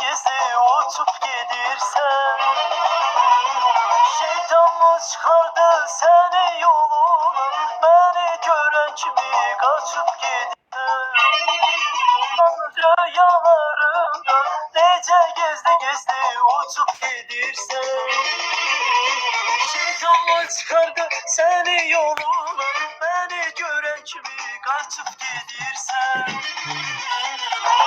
gizli uçup gidirsen Şeytan mı çıkardı seni yoluna Kimi kaçıp gidersen Rüyalarımda Nece gizli gizli uçup gidirsen Şeytan mı çıkardı seni yoluna. Beni gören kimi kaçıp gidirsen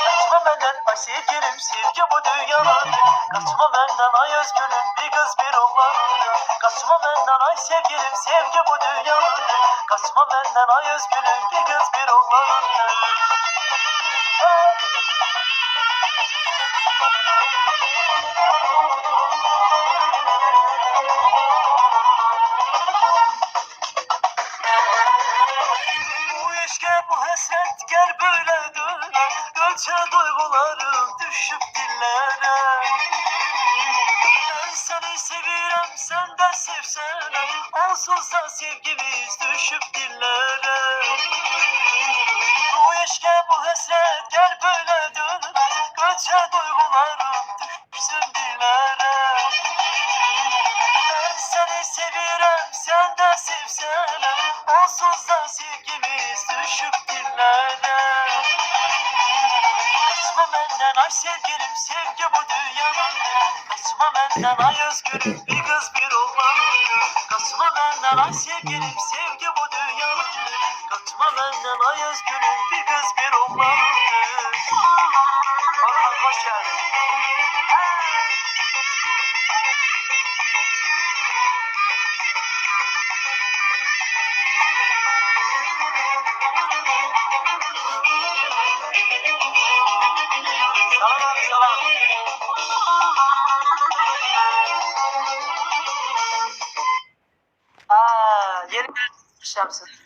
Kaçma benden ay sevgilim sevgi bu dünyada. Kaçma benden ay özgürüm bir kız bir oğlan Kaçma benden ay sevgilim sevgi bu dünyada Kaçma benden ay özgürüm bir kız bir oğlan Bu eşke bu hasret gel böyle dön. Gölçe duygularım düşüp dillere düşüp dillere. Bu eşke bu hasret gel böyle dön. Gölçe duygularım düşsün dillere. Ben seni seviyorum sen de sevsene. Onsuz da sevgimiz düşüp dillere. Kaçma benden ay sevgilim sevgi bu dünyada Kaçma benden ay özgürüm bir kız bir oğlan. Kaçma benden ay sevgilim ay özgürüm bir kız bir oğlan Orhan hoş geldin. Salam abi salam. Aa, yeni Şemsin.